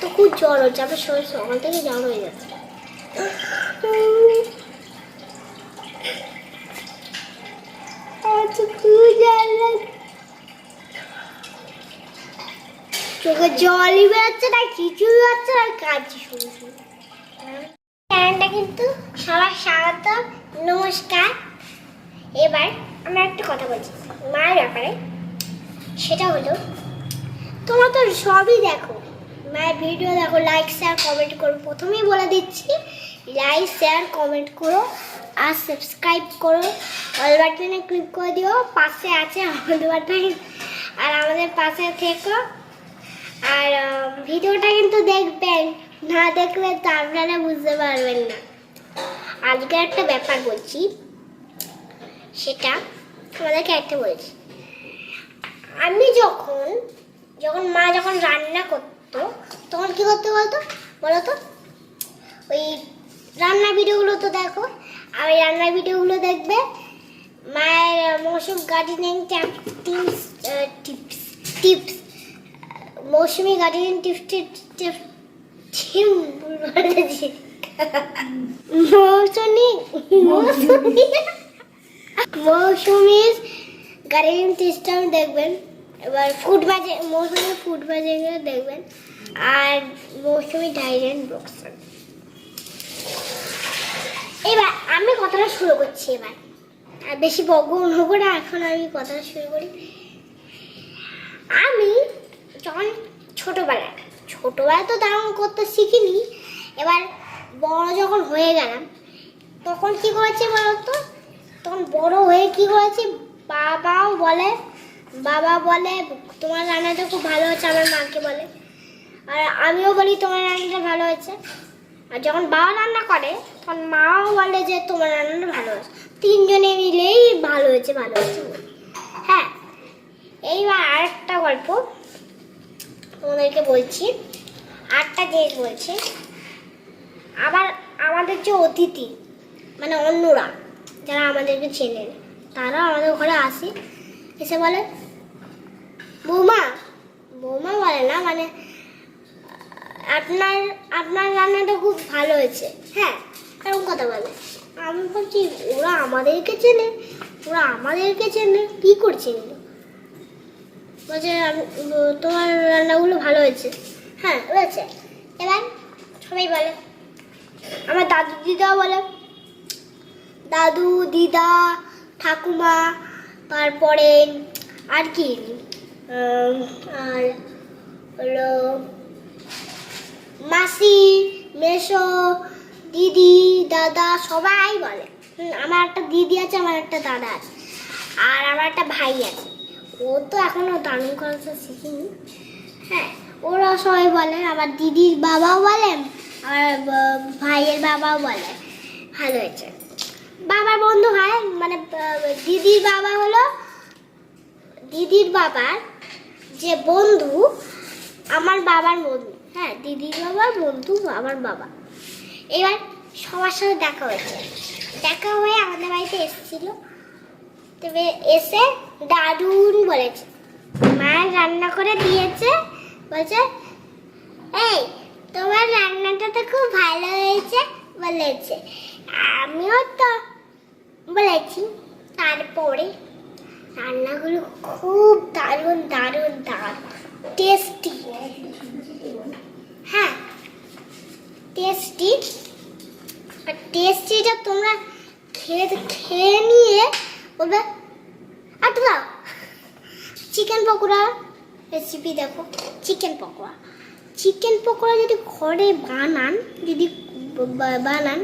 তো খুব জ্বর হচ্ছে, আমার শরীর সকাল থেকে জ্বর হয়ে যাচ্ছে। আচ্ছা। চোখে জলই বেরোচ্ছে না, কিছুই হচ্ছে না কাঁদছি শুনে। চ্যানেলটা কিন্তু সবার স্বাগত, নমস্কার। এবার আমরা একটা কথা বলছি, মায়ের ব্যাপারে। সেটা হলো, তোমরা তো সবই দেখো মায়ের ভিডিও দেখো লাইক শেয়ার কমেন্ট করো। প্রথমেই বলে দিচ্ছি লাইক শেয়ার কমেন্ট করো আর সাবস্ক্রাইব করো। অল বাটনে ক্লিক করে দিও। পাশে আছে অল বাটন আর আমাদের পাশে থেকো। আর ভিডিওটা কিন্তু দেখবেন, না দেখলে তো আপনারা বুঝতে পারবেন না। আজকে একটা ব্যাপার বলছি, সেটা আমাদেরকে একটা বলছি। আমি যখন যখন মা যখন রান্না করতো তখন কি করতে বলতো? বলো তো ওই রান্না ভিডিওগুলো তো দেখো। আর ওই রান্নার ভিডিওগুলো দেখবে মায়ের মৌসুম গার্ডেনিং টিপস টিপস টিপস মৌসুমি গার্ডেনিং টিপস টিপস মৌসুমি মৌসুমি। গার্ডেনিং টিপসটাও দেখবেন। এবার ফুড বাজে, মৌসুমি ফুড বাজে দেখবেন। আর মৌসুমি ডাইরেন বক্সার এবার আমি কথাটা শুরু করছি এবার। আর বেশি বকবো নেব না, এখন আমি কথাটা শুরু করি। আমি যখন ছোটোবেলায় ছোটোবেলায় তো দারুণ করতে শিখিনি, এবার বড় যখন হয়ে গেলাম, তখন কি করেছি বলতো? তখন বড় হয়ে কি করেছি? বাবাও বলে বাবা বলে তোমার রান্নাটা খুব ভালো হচ্ছে আমার মাকে বলে। আর আমিও বলি তোমার রান্নাটা ভালো হয়েছে। আর যখন বাবা রান্না করে তখন মাও বলে যে তোমার রান্নাটা ভালো হয়েছে। তিনজনে মিলেই ভালো হয়েছে ভালো হয়েছে হ্যাঁ এইবার আরেকটা গল্প তোমাদেরকে বলছি। আটটা জিনিস বলছি। আবার আমাদের যে অতিথি মানে অন্যরা যারা আমাদেরকে চেনে না, তারা আমাদের ঘরে আসে। এসে বলে, বৌমা বৌমা বলে না মানে আপনার আপনার রান্নাটা খুব ভালো হয়েছে। হ্যাঁ এরকম কথা বলে। আমি ভাবছি ওরা আমাদেরকে চেনে, ওরা আমাদেরকে চেনে, কি করছে? বলছে তোমার রান্নাগুলো ভালো হয়েছে। হ্যাঁ হয়েছে। এবার সবাই বলে, আমার দাদু দিদাও বলে, দাদু, দিদা, ঠাকুমা তারপরে আর কি? আর হলো মাসি মেসো দিদি, দাদা সবাই বলে। আমার একটা দিদি আছে, আমার একটা দাদা আছে, আর আমার একটা ভাই আছে। ও তো এখনও দারুণ করাতে শিখিনি। হ্যাঁ ওরা সবাই বলে, আমার দিদির বাবাও বলেন আমার ভাইয়ের বাবাও বলে। ভালো হয়েছে। বাবার বন্ধু হয় মানে দিদির বাবা হলো, দিদির বাবার যে বন্ধু, আমার বাবার বন্ধু হ্যাঁ দিদির বাবার বন্ধু, আমার বাবা। এবার সবার সাথে দেখা হয়েছে দেখা হয়ে আমাদের বাড়িতে এসেছিল। তবে এসে দারুণ বলেছে মায়ের রান্না করে দিয়েছে। বলছে, এই, তোমার রান্নাটা তো খুব ভালো হয়েছে। বলেছে আমিও তো বলেছি তারপরে রান্নাগুলো খুব দারুণ দারুণ দারুণ টেস্টি হ্যাঁ টেস্টি আর টেস্টিটা তোমরা খেয়ে খেয়ে নিয়ে বলবে আটু দাও চিকেন পকোড়া রেসিপি দেখো চিকেন পকোড়া চিকেন পকোড়া যদি ঘরে বানান যদি বানান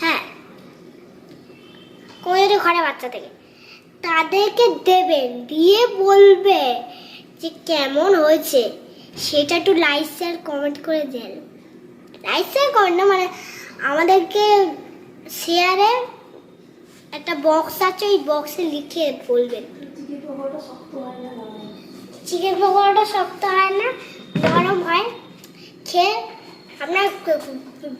হ্যাঁ। কোনো ঘরে বাচ্চা থেকে, তাদেরকে দেবেন, দিয়ে বলবে যে কেমন হয়েছে। সেটা একটু লাইক শেয়ার কমেন্ট করে দেন। লাইক শেয়ার করেন না মানে আমাদেরকে শেয়ারে একটা বক্স আছে, ওই বক্সে লিখে বলবেন। চিকেন পকোড়াটা শক্ত হয় না, নরম হয়। খেয়ে আপনার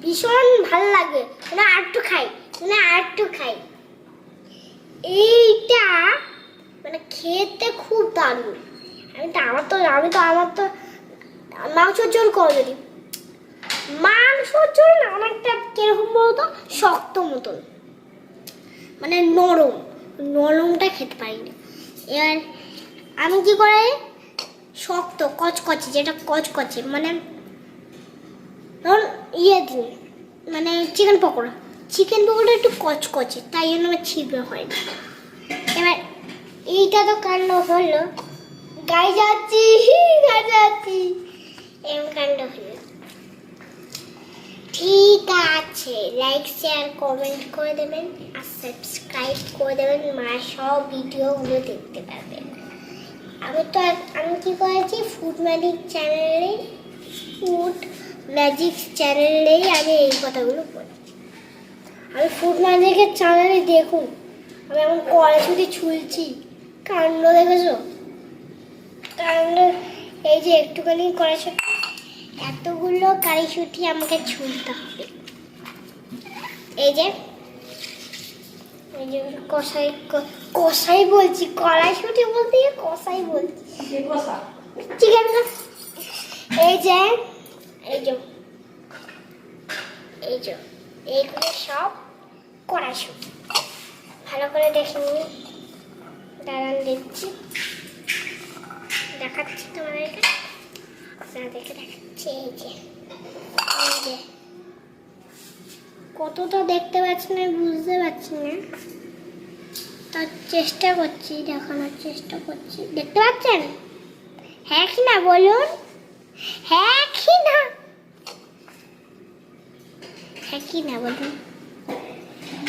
ভীষণ ভালো লাগে। মানে আর একটু খাই মানে আর একটু খাই। এইটা মানে খেতে খুব দারুণ। আমি তো, আমার তো, আমি তো, আমার তো মাংস ঝোল করো মাংসর ঝোল না অনেকটা কীরকম বলতো? শক্ত মতন। মানে নরম। নরমটা খেতে পারি না এবার আমি কি করে? শক্ত, কচকচে, যেটা কচকচে। মানে ধরুন ইয়ে দিই মানে চিকেন পকোড়া। চিকেন পকোড়া একটু কচকচে, তাই জন্য আমার ছিদ্র হয় না এবার এইটা তো কাণ্ড হলো। গাড়ি যাচ্ছি গাড়ি যাচ্ছি। এরকম কাণ্ড হলো। ঠিক আছে লাইক শেয়ার কমেন্ট করে দেবেন আর সাবস্ক্রাইব করে দেবেন। মা সব ভিডিওগুলো দেখতে পাবেন আমি তো আমি কি করেছি ফুড ম্যাজিক চ্যানেলে ফুড ম্যাজিক চ্যানেলেই আমি এই কথাগুলো বলি। আমি ফুড ম্যাজিকের চ্যানেলে দেখুন। আমি এখন কড়াইশুটি ছুলছি। কাণ্ড দেখেছ? কাণ্ড এই যে একটুখানি কড়াইশুটি এতগুলো কড়াইশুটি আমাকে ছুলতে হবে। এই যে এই যে কষাই কষাই বলছি। কড়াইশুটি বলতে কষাই বলছি। চিকেন এই যে এই যে এই যে, এইগুলো সব কড়াইশুটি ভালো করে দেখে নিন। দাঁড়ান দেখছি। দেখাচ্ছি তোমাদেরকে। আপনাদেরকে দেখাচ্ছি, এই যে এই যে। কতটা দেখতে পাচ্ছি না, বুঝতে পারছি না। তার চেষ্টা করছি, দেখানোর চেষ্টা করছি। দেখতে পাচ্ছেন? হ্যাঁ কি না, বলুন। হ্যাঁ কি না। হ্যাঁ কি না বলুন।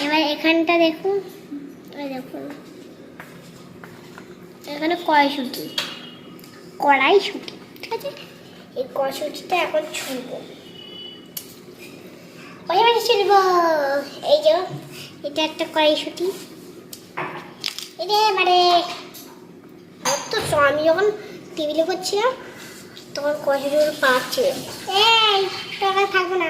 এবার এখানটা দেখুন। দেখুন। এখানে কড়াইশুটি কড়াইশুটি ঠিক আছে? এই কড়াইশুটিটা এখন ছুলবো ওই মাঝে ছুলবো এই যে, এটা একটা কড়াইশুটি এটা মানে তো আমি যখন টেবিলে করছিলাম, তখন কড়াইশুটিগুলো পাচ্ছিল এই টাকা থাকবে না।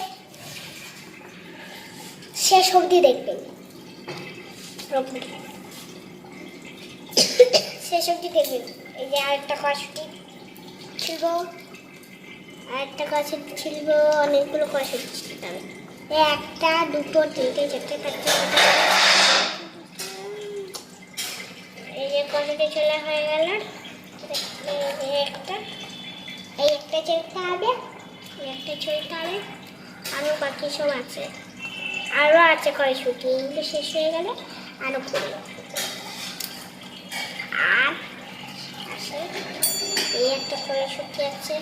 অবধি দেখবেন। শেষ অবধি দেখবেন। এই যে আরেকটা কষটি ছিল, আরেকটা কষটি ছিল, অনেকগুলো কষটি ছিল তবে এই একটা, দুটো, তিনটে, চারটে, পাঁচটা এই যে কষটি চলে হয়ে গেল। একটা, এই একটা চলতে হবে, এই একটা চলতে হবে। আরও বাকি সব আছে। আরও আছে কড়াইশুটি এগুলো শেষ হয়ে গেলে আরও করব আর এই একটা কড়াইশুটি আছে,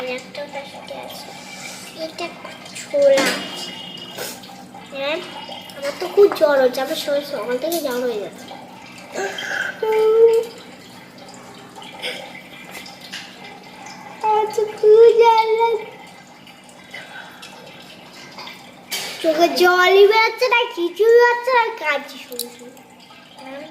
এই একটা কড়াইশুটি আছে। এটা ছোলা। হ্যাঁ আমার তো খুব জ্বর হচ্ছে, আমার শরীর সকাল থেকে জ্বর হয়ে যাচ্ছে। খুব জ্বর লাগছে। চোখে জলই বেরোচ্ছে না কিছুই হচ্ছে না কাঁদছি শুনছি